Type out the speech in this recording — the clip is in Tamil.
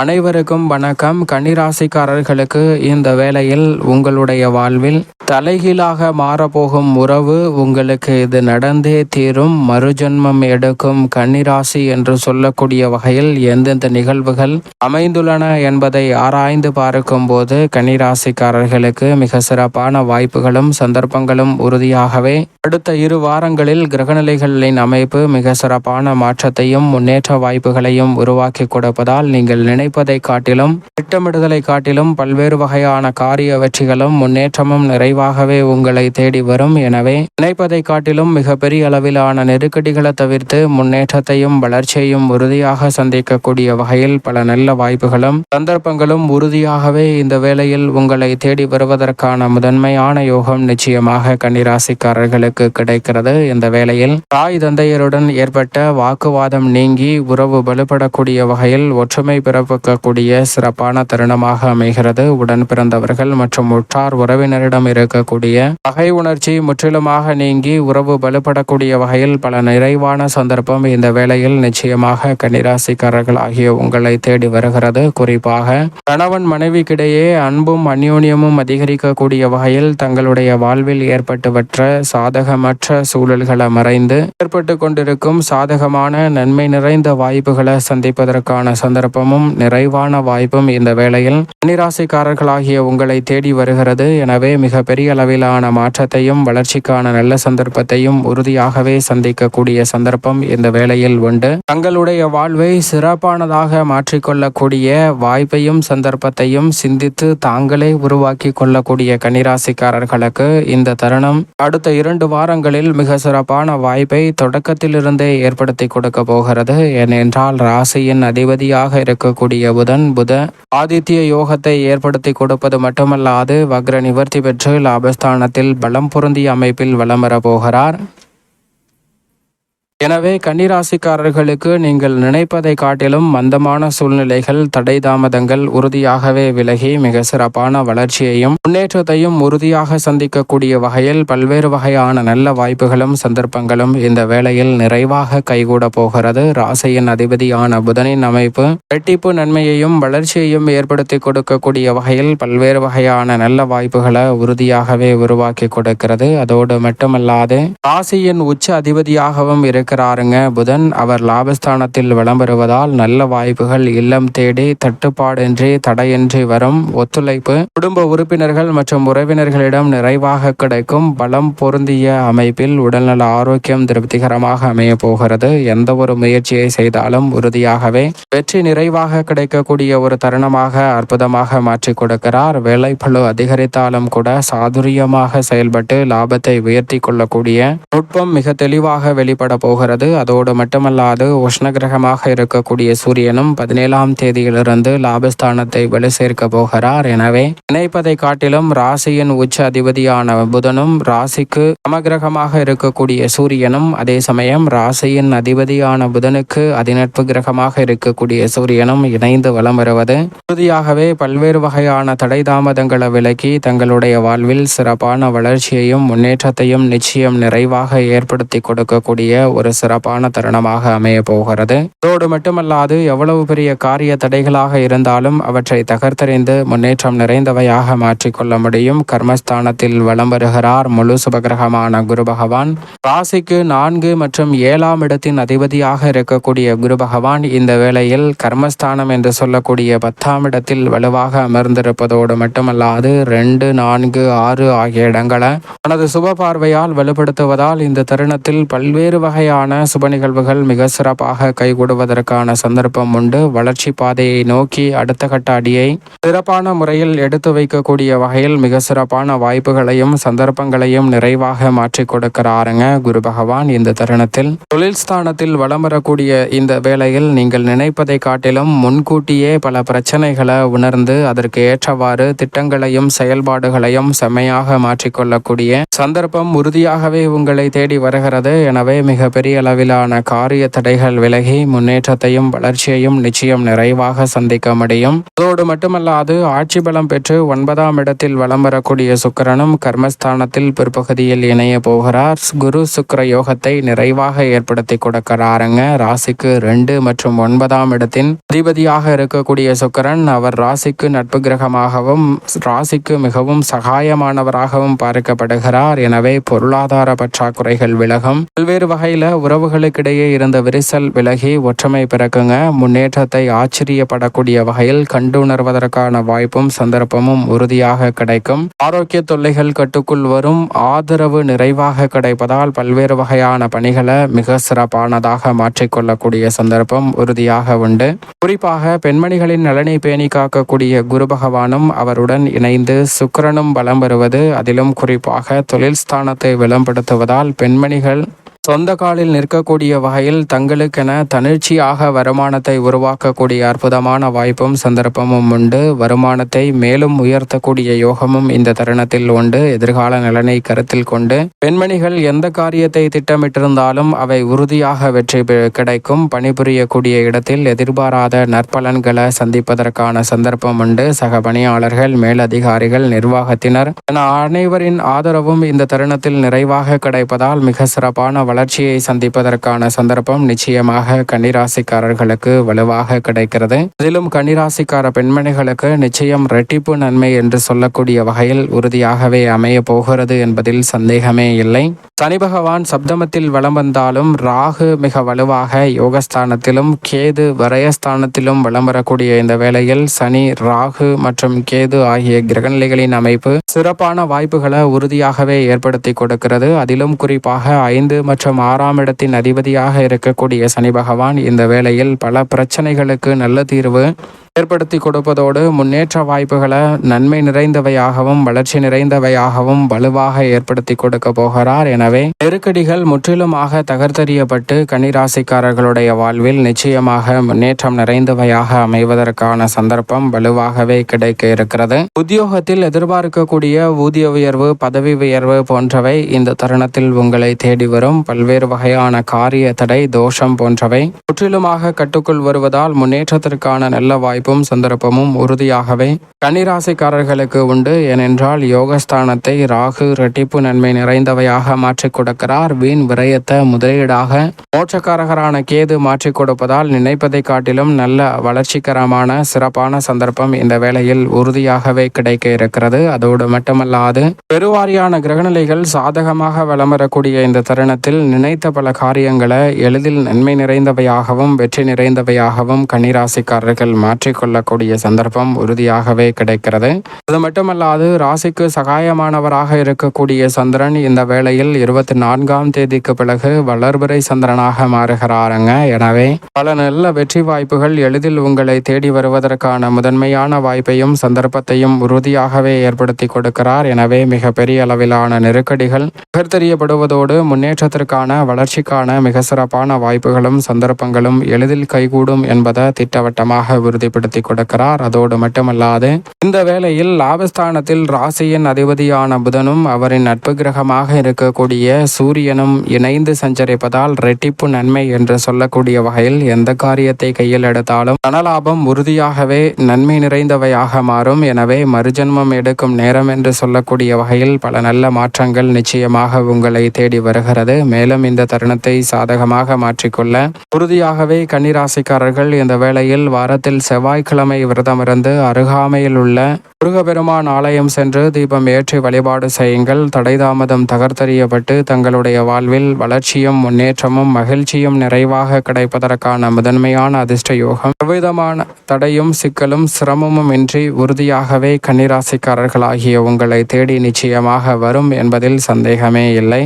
அனைவருக்கும் வணக்கம். கன்னிராசிக்காரர்களுக்கு இந்த வேளையில் உங்களுடைய வாழ்வில் தலைகீழாக மாறப்போகும் உறவு உங்களுக்கு இது நடந்தே தீரும். மறுஜன்மம் எடுக்கும் கன்னிராசி என்று சொல்லக்கூடிய வகையில் எந்தெந்த நிகழ்வுகள் அமைந்துள்ளன என்பதை ஆராய்ந்து பார்க்கும்போது கன்னிராசிக்காரர்களுக்கு மிக சிறப்பான வாய்ப்புகளும் சந்தர்ப்பங்களும் உறுதியாகவே அடுத்த இரு வாரங்களில் கிரகநிலைகளின் அமைப்பு மிக சிறப்பான மாற்றத்தையும் முன்னேற்ற வாய்ப்புகளையும் உருவாக்கி கொடுப்பதால் நீங்கள் நினைப்பதை காட்டிலும் திட்டமிடுதலை காட்டிலும் பல்வேறு வகையான காரிய வெற்றிகளும் முன்னேற்றமும் நிறைவாகவே உங்களை தேடி வரும். எனவே நினைப்பதை காட்டிலும் மிகப்பெரிய அளவிலான நெருக்கடிகளை தவிர்த்து முன்னேற்றத்தையும் வளர்ச்சியையும் உறுதியாக சந்திக்கக்கூடிய வகையில் பல நல்ல வாய்ப்புகளும் சந்தர்ப்பங்களும் உறுதியாகவே இந்த வேளையில் உங்களை தேடி வருவதற்கான முதன்மையான யோகம் நிச்சயமாக கன்னிராசிக்காரர்களுக்கு அவருக்கு கிடைக்கிறது. இந்த வேளையில் தாய் தந்தையருடன் ஏற்பட்ட வாக்குவாதம் நீங்கி உறவு வலுப்படக்கூடிய வகையில் ஒற்றுமை பிறப்பிக்கக்கூடிய சிறப்பான தருணமாக அமைகிறது. உடன் பிறந்தவர்கள் மற்றும் உற்றார் உறவினரிடம் இருக்கக்கூடிய பகை உணர்ச்சி முற்றிலுமாக நீங்கி உறவு வலுப்படக்கூடிய வகையில் பல நிறைவான சந்தர்ப்பம் இந்த வேளையில் நிச்சயமாக கன்னிராசிக்காரர்கள் ஆகிய உங்களை தேடி வருகிறது. குறிப்பாக கணவன் மனைவிக்கிடையே அன்பும் அந்யோன்யமும் அதிகரிக்கக்கூடிய வகையில் தங்களுடைய வாழ்வில் ஏற்பட்டுவற்ற சாதக சாதகமற்ற சூழல்களை மறைந்து ஏற்பட்டு கொண்டிருக்கும் சாதகமான நன்மை நிறைந்த வாய்ப்புகளை சந்திப்பதற்கான சந்தர்ப்பமும் நிறைவான வாய்ப்பும் இந்த வேளையில் கன்னிராசிக்காரர்களாகிய உங்களை தேடி வருகிறது. எனவே மிக பெரிய அளவிலான மாற்றத்தையும் வளர்ச்சிக்கான நல்ல சந்தர்ப்பத்தையும் உறுதியாகவே சந்திக்கக்கூடிய சந்தர்ப்பம் இந்த வேளையில் உண்டு. தங்களுடைய வாழ்வை சிறப்பானதாக மாற்றிக்கொள்ளக்கூடிய வாய்ப்பையும் சந்தர்ப்பத்தையும் சிந்தித்து தாங்களே உருவாக்கி கொள்ளக்கூடிய கன்னிராசிக்காரர்களுக்கு இந்த தருணம் அடுத்த இரண்டு வாரங்களில் மிக சிறப்பான வாய்ப்பை தொடக்கத்திலிருந்தே ஏற்படுத்தி கொடுக்க போகிறது. ஏனென்றால் ராசியின் அதிபதியாக இருக்கக்கூடிய புதன் புத ஆதித்ய யோகத்தை ஏற்படுத்தி கொடுப்பது மட்டுமல்லாது வக்ர நிவர்த்தி பெற்று லாபஸ்தானத்தில் பலம் பொருந்திய அமைப்பில் வலம் போகிறார். எனவே கன்னிராசிக்காரர்களுக்கு நீங்கள் நினைப்பதை காட்டிலும் மந்தமான சூழ்நிலைகள் தடை தாமதங்கள் உறுதியாகவே விலகி மிக சிறப்பான வளர்ச்சியையும் முன்னேற்றத்தையும் உறுதியாக சந்திக்கக்கூடிய வகையில் பல்வேறு வகையான நல்ல வாய்ப்புகளும் சந்தர்ப்பங்களும் இந்த வேளையில் நிறைவாக கைகூட போகிறது. ராசியின் அதிபதியான புதனின் அமைப்பு இரட்டிப்பு நன்மையையும் வளர்ச்சியையும் ஏற்படுத்தி கொடுக்கக்கூடிய வகையில் பல்வேறு வகையான நல்ல வாய்ப்புகளை உறுதியாகவே உருவாக்கி கொடுக்கிறது. அதோடு மட்டுமல்லாது ராசியின் உச்ச அதிபதியாகவும் இருக்க இருக்கிறாருங்க. புதன் அவர் லாபஸ்தானத்தில் வளம் வருவதால் நல்ல வாய்ப்புகள் இல்லம் தேடி தட்டுப்பாடின்றி தடையின்றி வரும் ஒத்துழைப்பு. குடும்ப உறுப்பினர்கள் மற்றும் உறவினர்களிடம் நிறைவாக கிடைக்கும் பலம் பொருந்திய அமைப்பில் உடல்நல ஆரோக்கியம் திருப்திகரமாக அமைய போகிறது. எந்த ஒரு முயற்சியை செய்தாலும் உறுதியாகவே வெற்றி நிறைவாக கிடைக்கக்கூடிய ஒரு தருணமாக அற்புதமாக மாற்றி கொடுக்கிறார். வேலைப்பளு அதிகரித்தாலும் கூட சாதுரியமாக செயல்பட்டு லாபத்தை உயர்த்தி கொள்ளக்கூடிய நுட்பம் மிக தெளிவாக வெளிப்பட போகிறது. அதோடு மட்டுமல்லாது உஷ்ண கிரகமாக இருக்கக்கூடிய சூரியனும் பதினேழாம் தேதியிலிருந்து லாபஸ்தானத்தை வலு சேர்க்க போகிறார். எனவே நினைப்பதை காட்டிலும் ராசியின் உச்ச அதிபதியான புதனும் ராசிக்கு சமகிரகமாக இருக்கக்கூடிய சூரியனும் அதே சமயம் ராசியின் அதிபதியான புதனுக்கு அதிநட்பு கிரகமாக இருக்கக்கூடிய சூரியனும் இணைந்து வலம் வருவது. உறுதியாகவே பல்வேறு வகையான தடை தாமதங்களை விலக்கி தங்களுடைய வாழ்வில் சிறப்பான வளர்ச்சியையும் முன்னேற்றத்தையும் நிச்சயம் நிறைவாக ஏற்படுத்தி கொடுக்கக்கூடிய ஒரு சிறப்பான தருணமாக அமைய போகிறது. அதோடு மட்டுமல்லாது எவ்வளவு பெரிய காரிய தடைகளாக இருந்தாலும் அவற்றை தகர்த்தறிந்து முன்னேற்றம் நிறைந்தவையாக மாற்றிக்கொள்ள முடியும். கர்மஸ்தானத்தில் வலம் வருகிறார் முழு சுபகிரகமான குரு பகவான். ராசிக்கு நான்கு மற்றும் ஏழாம் இடத்தின் அதிபதியாக இருக்கக்கூடிய குரு பகவான் இந்த வேளையில் கர்மஸ்தானம் என்று சொல்லக்கூடிய பத்தாம் இடத்தில் வலுவாக அமர்ந்திருப்பதோடு மட்டுமல்லாது ரெண்டு நான்கு ஆறு ஆகிய இடங்களை தனது சுப பார்வையால் வலுப்படுத்துவதால் இந்த தருணத்தில் பல்வேறு வகையான சுப நிகழ்வுகள் மிக சிறப்பாக கைகூடுவதற்கான சந்தர்ப்பம் உண்டு. வளர்ச்சி பாதையை நோக்கி அடுத்த கட்ட அடியை சிறப்பான முறையில் எடுத்து வைக்கக்கூடிய வகையில் மிக சிறப்பான வாய்ப்புகளையும் சந்தர்ப்பங்களையும் நிறைவாக மாற்றி கொடுக்கிறாருங்க குரு பகவான் இந்த தருணத்தில். தொழில் ஸ்தானத்தில் வலம் வரக்கூடிய இந்த வேளையில் நீங்கள் நினைப்பதை காட்டிலும் முன்கூட்டியே பல பிரச்சனைகளை உணர்ந்து அதற்கு ஏற்றவாறு திட்டங்களையும் செயல்பாடுகளையும் செம்மையாக மாற்றிக்கொள்ளக்கூடிய சந்தர்ப்பம் உறுதியாகவே உங்களை தேடி வருகிறது. எனவே மிக மிகப்பெரிய அளவிலான காரிய தடைகள் விலகி முன்னேற்றத்தையும் வளர்ச்சியையும் நிச்சயம் நிறைவாக சந்திக்க முடியும். அதோடு மட்டுமல்லாது ஆட்சி பலம் பெற்று ஒன்பதாம் இடத்தில் வலம் வரக்கூடிய சுக்கிரனும் கர்மஸ்தானத்தில் பிற்பகுதியில் இணைய போகிறார். குரு சுக்கிர யோகத்தை நிறைவாக ஏற்படுத்தி கொடுக்கிறாருங்க. ராசிக்கு ரெண்டு மற்றும் ஒன்பதாம் இடத்தின் அதிபதியாக இருக்கக்கூடிய சுக்கரன் அவர் ராசிக்கு நட்பு கிரகமாகவும் ராசிக்கு மிகவும் சகாயமானவராகவும் பார்க்கப்படுகிறார். எனவே பொருளாதார பற்றாக்குறைகள் விலகும். பல்வேறு வகையில உறவுகளுக்கிடையே இருந்த விரிசல் விலகி ஒற்றுமை பிறக்குங்க. முன்னேற்றத்தை ஆச்சரியப்படக்கூடிய வகையில் கண்டுணர்வதற்கான வாய்ப்பும் சந்தர்ப்பமும் உறுதியாக கிடைக்கும். ஆரோக்கிய தொல்லைகள் கட்டுக்குள் வரும். ஆதரவு நிறைவாக கிடைப்பதால் பல்வேறு வகையான பணிகளை மிக சிறப்பானதாக மாற்றிக்கொள்ளக்கூடிய சந்தர்ப்பம் உறுதியாக உண்டு. குறிப்பாக பெண்மணிகளின் நலனை பேணி காக்கக்கூடிய குரு பகவானும் அவருடன் இணைந்து சுக்கரனும் பலம் பெறுவது அதிலும் குறிப்பாக தொழில் ஸ்தானத்தை விளம்படுத்துவதால் பெண்மணிகள் சொந்த காலில் நிற்கக்கூடிய வகையில் தங்களுக்கென தனிர்ச்சியாக வருமானத்தை உருவாக்கக்கூடிய அற்புதமான வாய்ப்பும் சந்தர்ப்பமும் உண்டு. வருமானத்தை மேலும் உயர்த்தக்கூடிய யோகமும் இந்த தருணத்தில் உண்டு. எதிர்கால நலனை கருத்தில் கொண்டு பெண்மணிகள் எந்த காரியத்தை திட்டமிட்டிருந்தாலும் அவை உறுதியாக வெற்றி பெ- கிடைக்கும். பணிபுரியக்கூடிய இடத்தில் எதிர்பாராத நற்பலன்களை சந்திப்பதற்கான சந்தர்ப்பம் உண்டு. சக பணியாளர்கள் மேலதிகாரிகள் நிர்வாகத்தினர் என அனைவரின் ஆதரவும் இந்த தருணத்தில் நிறைவாக கிடைப்பதால் மிக சிறப்பான வளர்ச்சியை சந்திப்பதற்கான சந்தர்ப்பம் நிச்சயமாக கன்னிராசிக்காரர்களுக்கு வலுவாக கிடைக்கிறது. அதிலும் கன்னிராசிக்கார பெண்மணிகளுக்கு நிச்சயம் ரெட்டிப்பு நன்மை என்று சொல்லக்கூடிய வகையில் உறுதியாகவே அமைய போகிறது என்பதில் சந்தேகமே இல்லை. சனி பகவான் சப்தமத்தில் வளம் வந்தாலும் ராகு மிக வலுவாக யோகஸ்தானத்திலும் கேது வரையஸ்தானத்திலும் வளம் வரக்கூடிய இந்த வேளையில் சனி ராகு மற்றும் கேது ஆகிய கிரகநிலைகளின் அமைப்பு சிறப்பான வாய்ப்புகளை உறுதியாகவே ஏற்படுத்தி கொடுக்கிறது. அதிலும் குறிப்பாக ஐந்து மற்றும் ஆறாம் இடத்தின் அதிபதியாக இருக்கக்கூடிய சனி பகவான் இந்த வேளையில் பல பிரச்சனைகளுக்கு நல்ல தீர்வு ஏற்படுத்தி கொடுப்பதோடு முன்னேற்ற வாய்ப்புகளை நன்மை நிறைந்தவையாகவும் வளர்ச்சி நிறைந்தவையாகவும் வலுவாக ஏற்படுத்தி கொடுக்க போகிறார். எனவே நெருக்கடிகள் முற்றிலுமாக தகர்த்தெறியப்பட்டு கனிராசிக்காரர்களுடைய வாழ்வில் நிச்சயமாக முன்னேற்றம் நிறைந்தவையாக அமைவதற்கான சந்தர்ப்பம் வலுவாகவே கிடைக்க இருக்கிறது. உத்தியோகத்தில் எதிர்பார்க்கக்கூடிய ஊதிய உயர்வு பதவி உயர்வு போன்றவை இந்த தருணத்தில் உங்களை தேடி வரும். பல்வேறு வகையான காரிய தடை தோஷம் போன்றவை முற்றிலுமாக கட்டுக்குள் வருவதால் முன்னேற்றத்திற்கான நல்ல வாய்ப்பு வாய்ப்பும் சந்தர்ப்பமும் உறுதியாகவே கன்னிராசிக்காரர்களுக்கு உண்டு. ஏனென்றால் யோகஸ்தானத்தை ராகு இரட்டிப்பு நன்மை நிறைந்தவையாக மாற்றிக் கொடுக்கிறார். வீண் விரயத்தை முதலீடாக மோட்சக்காரகரான கேது மாற்றிக் கொடுப்பதால் நினைப்பதை காட்டிலும் நல்ல வளர்ச்சிகரமான சிறப்பான சந்தர்ப்பம் இந்த வேளையில் உறுதியாகவே கிடைக்க இருக்கிறது. அதோடு மட்டுமல்லாது பெருவாரியான கிரகநிலைகள் சாதகமாக வலம் வரக்கூடிய இந்த தருணத்தில் நினைத்த பல காரியங்களை எளிதில் நன்மை நிறைந்தவையாகவும் வெற்றி நிறைந்தவையாகவும் கன்னிராசிக்காரர்கள் மாற்றி மாற்றிக்கொள்ளக்கூடிய சந்தர்ப்பம் உறுதியாகவே கிடைக்கிறது. அது மட்டுமல்லாது ராசிக்கு சகாயமானவராக இருக்கக்கூடிய சந்திரன் இந்த வேளையில் இருபத்தி நான்காம் தேதிக்கு பிறகு வளர்பிறை சந்திரனாக மாறுகிறாருங்க. எனவே பல நல்ல வெற்றி வாய்ப்புகள் எளிதில் உங்களை தேடி வருவதற்கான முதன்மையான வாய்ப்பையும் சந்தர்ப்பத்தையும் உறுதியாகவே ஏற்படுத்தி கொடுக்கிறார். எனவே மிக பெரிய அளவிலான நெருக்கடிகள் பகிர்ந்தெறியப்படுவதோடு முன்னேற்றத்திற்கான வளர்ச்சிக்கான மிக சிறப்பான வாய்ப்புகளும் சந்தர்ப்பங்களும் எளிதில் கைகூடும் என்பதை திட்டவட்டமாக உறுதிப்படுத்த கொடுக்கிறார். அதோடு மட்டுமல்லாது இந்த வேளையில் லாபஸ்தானத்தில் ராசியின் அதிபதியான புதனும் அவரின் நட்பு கிரகமாக இருக்கக்கூடிய சூரியனும் இணைந்து சஞ்சரிப்பதால் ரெட்டிப்பு நன்மை என்று சொல்லக்கூடிய வகையில் எந்த காரியத்தை கையில் எடுத்தாலும் தனலாபம் உறுதியாகவே நன்மை நிறைந்தவையாக மாறும். எனவே மறுஜன்மம் எடுக்கும் நேரம் என்று சொல்லக்கூடிய வகையில் பல நல்ல மாற்றங்கள் நிச்சயமாக உங்களை தேடி வருகிறது. மேலும் இந்த தருணத்தை சாதகமாக மாற்றிக்கொள்ள உறுதியாகவே கன்னிராசிக்காரர்கள் இந்த வேளையில் வாரத்தில் செவ்வாய்க்கிழமை விரதமிருந்து அருகாமையில் உள்ள முருகபெருமான் ஆலயம் சென்று தீபம் ஏற்றி வழிபாடு செய்யுங்கள். தடைதாமதம் தகர்த்தறியப்பட்டு தங்களுடைய வாழ்வில் வளர்ச்சியும் முன்னேற்றமும் மகிழ்ச்சியும் நிறைவாக கிடைப்பதற்கான முதன்மையான அதிர்ஷ்ட யோகம் எவ்விதமான தடையும் சிக்கலும் சிரமமும் இன்றி உறுதியாகவே கன்னிராசிக்காரர்களாகிய உங்களை தேடி நிச்சயமாக வரும் என்பதில் சந்தேகமே இல்லை.